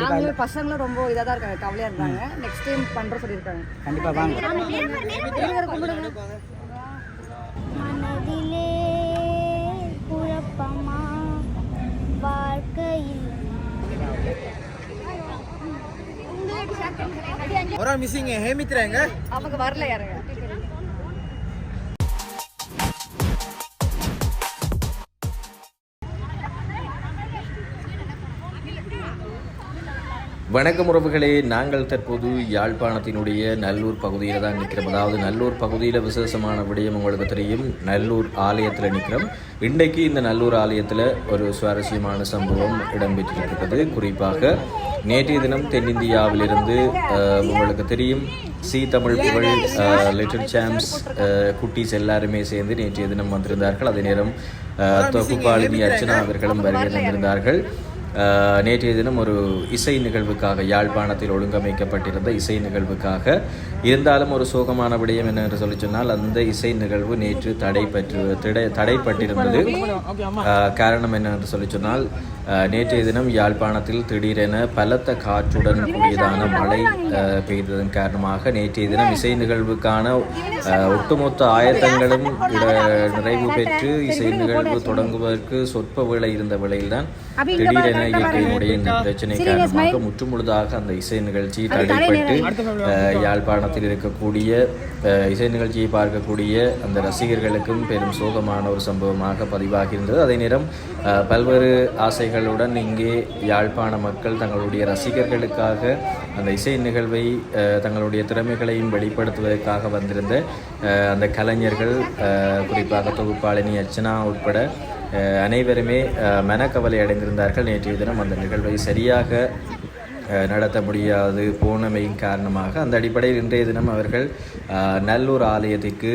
நாங்களும் பசங்களும் ரொம்ப இதாக தான் இருக்காங்க கவலையாக இருந்தாங்க. நெக்ஸ்ட் டைம் பண்ணுறோம் சொல்லியிருக்காங்க. கண்டிப்பா வாங்க. மனதிலே குழப்பமா வாழ்க்கையில். ஒரு மிஸ்ஸிங் ஹேமித்ராங்க அவங்க வரல யாருங்க? வணக்கம் உறவுகளே நாங்கள் தற்போது யாழ்ப்பாணத்தினுடைய நல்லூர் பகுதியில் தான் நிற்கிறோம். அதாவது நல்லூர் பகுதியில் விசேஷமான விடயம் உங்களுக்கு தெரியும். நல்லூர் ஆலயத்தில் நிற்கிறோம். இன்றைக்கு இந்த நல்லூர் ஆலயத்தில் ஒரு சுவாரஸ்யமான சம்பவம் இடம்பெற்றிருக்கிறது. குறிப்பாக நேற்றைய தினம் தென்னிந்தியாவிலிருந்து உங்களுக்கு தெரியும் சி தமிழ் புகழ் லிட்டில் சாம்ஸ் குட்டீஸ் எல்லாருமே சேர்ந்து நேற்றைய தினம் வந்திருந்தார்கள். அதே நேரம் தொகுப்பாளினி அர்ச்சனா அவர்களும் வருகை தந்திருந்தார்கள். நேற்றைய தினம் ஒரு இசை நிகழ்வுக்காக யாழ்ப்பாணத்தில் ஒழுங்கமைக்கப்பட்டிருந்த இசை நிகழ்வுக்காக இருந்தாலும் ஒரு சோகமான விடயம் என்ன என்று சொல்லி சொன்னால் அந்த இசை நிகழ்வு நேற்று தடைப்பற்று தடை தடைப்பட்டிருந்தது. காரணம் என்ன என்று சொல்லி சொன்னால் நேற்றைய தினம் யாழ்ப்பாணத்தில் திடீரென பலத்த காற்றுடன் கூடியதான மழை பெய்ததன் காரணமாக நேற்றைய தினம் இசை நிகழ்வுக்கான ஒட்டுமொத்த ஆயத்தங்களும் நிறைவு பெற்று இசை நிகழ்வு தொடங்குவதற்கு சொற்ப வேளை இருந்த வேளையில்தான் திடீரென இயற்கையினுடைய இந்த பிரச்சனை காரணமாக முற்றுமுழுதாக அந்த இசை நிகழ்ச்சி தடைப்பட்டு யாழ்ப்பாணத்தில் இருக்கக்கூடிய இசை நிகழ்ச்சியை பார்க்கக்கூடிய அந்த ரசிகர்களுக்கும் பெரும் சோகமான ஒரு சம்பவமாக பதிவாகியிருந்தது. அதே நேரம் பல்வேறு ஆசைகளுடன் இங்கே யாழ்ப்பாண மக்கள் தங்களுடைய ரசிகர்களுக்காக அந்த இசை நிகழ்வை தங்களுடைய திறமைகளையும் வெளிப்படுத்துவதற்காக வந்திருந்த அந்த கலைஞர்கள் குறிப்பாக தொகுப்பாளினி அர்ச்சனா உட்பட அனைவருமே மனக்கவலை அடைந்திருந்தார்கள். நேற்றைய தினம் அந்த நிகழ்வை சரியாக நடத்த முடியாது போனமையின் காரணமாக. அந்த அடிப்படையில் இன்றைய தினம் அவர்கள் நல்லூர் ஆலயத்திற்கு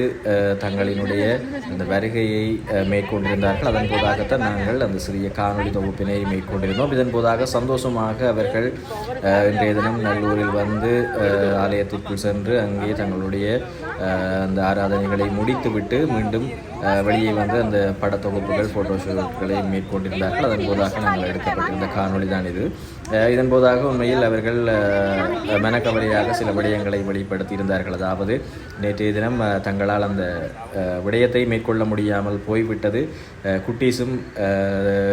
தங்களினுடைய அந்த வருகையை மேற்கொண்டிருந்தார்கள். அதன் போதாகத்தான் நாங்கள் அந்த சிறிய காணொலி தொகுப்பினை மேற்கொண்டிருந்தோம். இதன் போதாக சந்தோஷமாக அவர்கள் இன்றைய தினம் நல்லூரில் வந்து ஆலயத்திற்குள் சென்று அங்கே தங்களுடைய அந்த ஆராதனைகளை முடித்துவிட்டு மீண்டும் வெளியே வந்து அந்த படத்தொகுப்புகள் ஃபோட்டோஷூட்களை மேற்கொண்டிருந்தார்கள். அதன் போதாக நாங்கள் எடுக்கப்பட்டிருந்த காணொலி தான் இது. இதன் போதாக உண்மையில் அவர்கள் மனக்கவலையாக சில விடயங்களை வெளிப்படுத்தியிருந்தார்கள். அதாவது நேற்றைய தினம் தங்களால் அந்த விடயத்தை மேற்கொள்ள முடியாமல் போய்விட்டது. குட்டீஸும்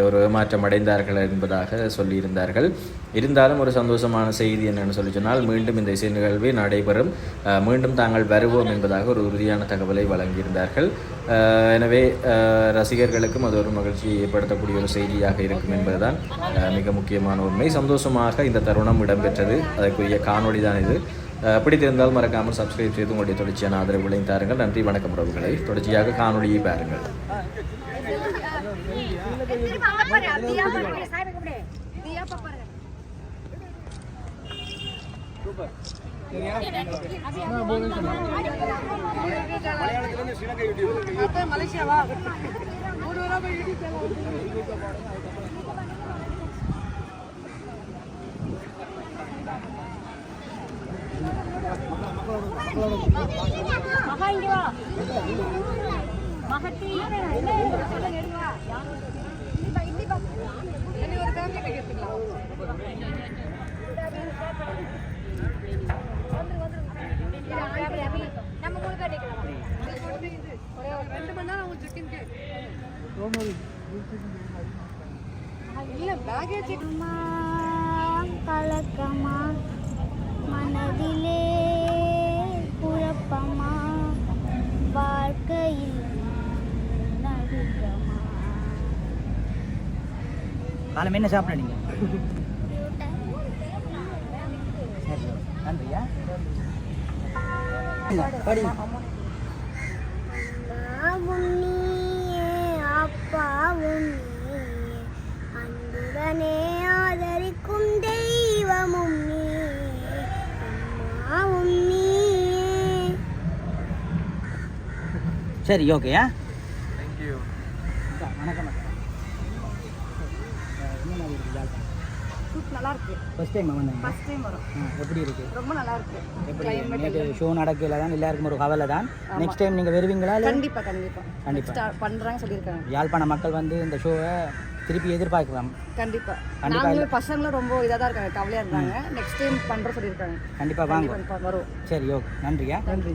ஒரு ஏமாற்றம் அடைந்தார்கள் என்பதாக சொல்லியிருந்தார்கள். இருந்தாலும் ஒரு சந்தோஷமான செய்தி என்னென்னு சொல்லி சொன்னால் மீண்டும் இந்த இசை நிகழ்வு நடைபெறும். மீண்டும் தாங்கள் வருவோம் என்பதாக ஒரு உறுதியான தகவலை வழங்கியிருந்தார்கள். எனவே ரசிகர்களுக்கும் அது ஒரு மகிழ்ச்சி ஏற்படுத்தக்கூடிய ஒரு செய்தியாக இருக்கும் என்பதுதான் மிக முக்கியமான உண்மை. சந்தோஷமாக இந்த தருணம் இடம்பெற்றது. அதற்குரிய காணொளி தான் இது. பிடித்திருந்தால் மறக்காமல் சப்ஸ்கிரைப் செய்து உங்களுடைய தொடர்ச்சியான ஆதரவுகளையும் தாருங்கள். நன்றி வணக்கம் உறவுகளை தொடர்ச்சியாக காணொலியை பாருங்கள். மலேசியாவா இல்ல பேகேஜ் அம்மா, கலக்கமா மனதிலே குழப்பமா வாழ்க்கையில் காலம் என்ன சாப்பிட நீங்க? சரி நன்றியா? படி சரி ஓகேயா வணக்கம் சூப் நல்லா இருக்கு. ஃபர்ஸ்ட் டைம் வந்தேன் ஃபர்ஸ்ட் டைம் வரும். எப்படி இருக்கு? ரொம்ப நல்லா இருக்கு. எப்படி? ஷோ நடக்கல தான் எல்லாருக்கும் ஒரு கவலை தான். நெக்ஸ்ட் டைம் நீங்கள் வருவீங்களா கண்டிப்பா கண்டிப்பா. கண்டிப்பா. பண்றாங்க சொல்லியிருக்காங்க. யாழ்ப்பாண மக்கள் வந்து இந்த ஷோவை திருப்பி எதிர்பார்க்கலாம். கண்டிப்பா. நாங்களும் பசங்களும் ரொம்ப இதாக தான் இருக்காங்க கவலையாக இருந்தாங்க. நெக்ஸ்ட் டைம் பண்ணுறோம் சொல்லியிருக்காங்க. கண்டிப்பாக வாங்க. வரும். சரி ஓகே நன்றியா? நன்றி.